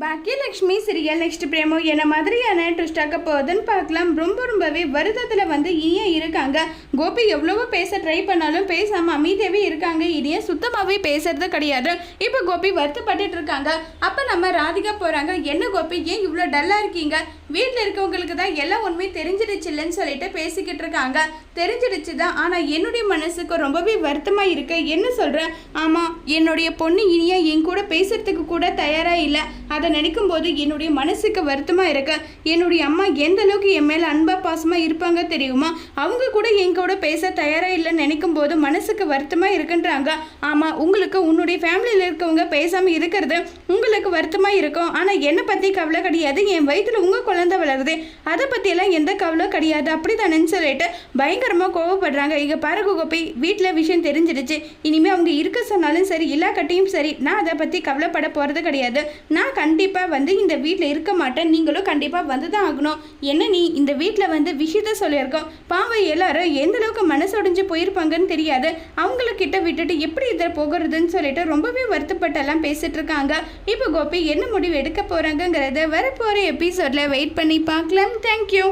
Bhagyalakshmi serial next பிரேமோ என்ன மாதிரியான ட்விஸ்டாக்க போகுதுன்னு பார்க்கலாம். ரொம்ப ரொம்பவே வருத்தத்தில் வந்து இனியா இருக்காங்க. கோபி எவ்வளவோ பேச ட்ரை பண்ணாலும் பேசாமல் அமைதியாகவே இருக்காங்க. இனியா சுத்தமாகவே பேசுறது கிடையாது. இப்போ கோபி வருத்தப்பட்டுட்டு இருக்காங்க. அப்போ நம்ம ராதிகா போகிறாங்க என்ன கோபி ஏன் இவ்வளோ டல்லாக இருக்கீங்க? வீட்டில் இருக்கவங்களுக்கு தான் எல்லாம் உண்மை தெரிஞ்சிடுச்சு இல்லைன்னு சொல்லிட்டு பேசிக்கிட்டு இருக்காங்க. தெரிஞ்சிடுச்சு தான் ஆனால் என்னுடைய மனசுக்கு ரொம்பவே வருத்தமாக இருக்கு. என்ன சொல்கிறேன் ஆமாம் என்னுடைய பொண்ணு இனியா என் கூட பேசுறதுக்கு கூட தயாராக இல்லை. அதை நினைக்கும் போது என்னுடைய மனசுக்கு வருத்தமாக இருக்கு என்னுடைய அம்மா எந்த அளவுக்கு என் மேலே அன்பாக பாசமாக இருப்பாங்க தெரியுமா? அவங்க கூட என் கூட பேச தயாராக இல்லைன்னு நினைக்கும் போது மனசுக்கு வருத்தமாக இருக்குன்றாங்க. ஆமாம் உங்களுக்கு உன்னுடைய ஃபேமிலியில் இருக்கவங்க பேசாமல் இருக்கிறது உங்களுக்கு வருத்தமாக இருக்கும். ஆனால் என்னை பற்றி கவலை கிடையாது. என் வயிற்றில் உங்கள் குழந்தை வளருது. அதை பற்றியெல்லாம் எந்த கவலை கிடையாது. அப்படி தானேன்னு சொல்லிட்டு பயங்கரமாக கோவப்படுறாங்க. இங்கே பாருங்க கோபி வீட்டில் விஷயம் தெரிஞ்சிடுச்சு. இனிமேல் அவங்க இருக்க சொன்னாலும் சரி எல்லா கட்டையும் சரி நான் அதை பற்றி கவலைப்பட போகிறது கிடையாது. நான் கண் கண்டிப்பாக வந்து இந்த வீட்டில் இருக்க மாட்டேன். நீங்களும் கண்டிப்பாக வந்து தான் ஆகணும். என்ன நீ இந்த வீட்டில் வந்து விஷயத்த சொல்லியிருக்கோம். பாவம் எல்லாரும் எந்த அளவுக்கு மனசொடைஞ்சு போயிருப்பாங்கன்னு தெரியாது. அவங்களக்கிட்ட விட்டுட்டு எப்படி இதில் போகிறதுன்னு சொல்லிட்டு ரொம்பவே வருத்தப்பட்டெல்லாம் பேசிட்டு இருக்காங்க. இப்போ கோபி என்ன முடிவு எடுக்க போகிறாங்கங்கிறத வரப்போகிற எபிசோடில் வெயிட் பண்ணி பார்க்கலாம். தேங்க்யூ